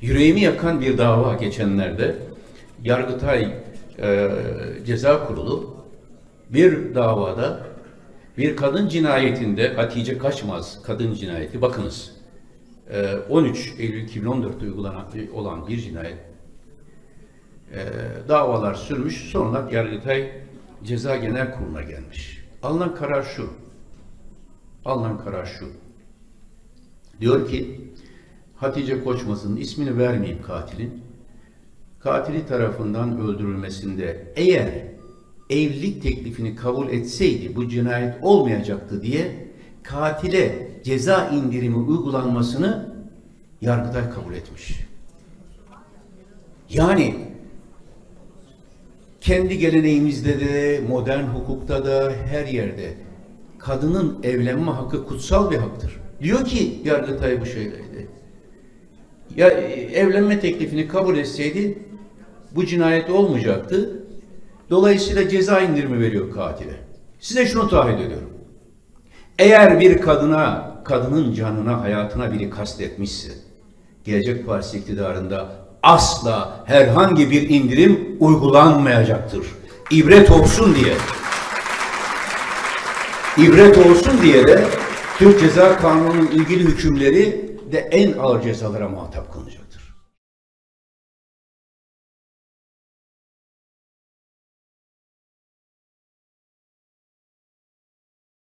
Yüreğimi yakan bir dava geçenlerde Yargıtay e, Ceza Kurulu bir davada bir kadın cinayetinde Hatice Kaçmaz kadın cinayeti bakınız e, 13 Eylül 2014'te uygulanan olan bir cinayet e, davalar sürmüş sonra Yargıtay Ceza Genel Kurulu'na gelmiş. Alınan karar şu. Alınan karar şu. Diyor ki Hatice Koçmaz'ın ismini vermeyeyim katilin. Katili tarafından öldürülmesinde eğer evlilik teklifini kabul etseydi bu cinayet olmayacaktı diye katile ceza indirimi uygulanmasını Yargıtay kabul etmiş. Yani kendi geleneğimizde de, modern hukukta da, her yerde kadının evlenme hakkı kutsal bir haktır. Diyor ki Yargıtay bu şeylerde. Ya e, evlenme teklifini kabul etseydi bu cinayet olmayacaktı. Dolayısıyla ceza indirimi veriyor katile. Size şunu taahhüt ediyorum. Eğer bir kadına, kadının canına, hayatına biri kastetmişse, Gelecek Partisi iktidarında asla herhangi bir indirim uygulanmayacaktır. İbret olsun diye. İbret olsun diye de Türk Ceza Kanunu'nun ilgili hükümleri de en ağır cezalara muhatap kılınacaktır.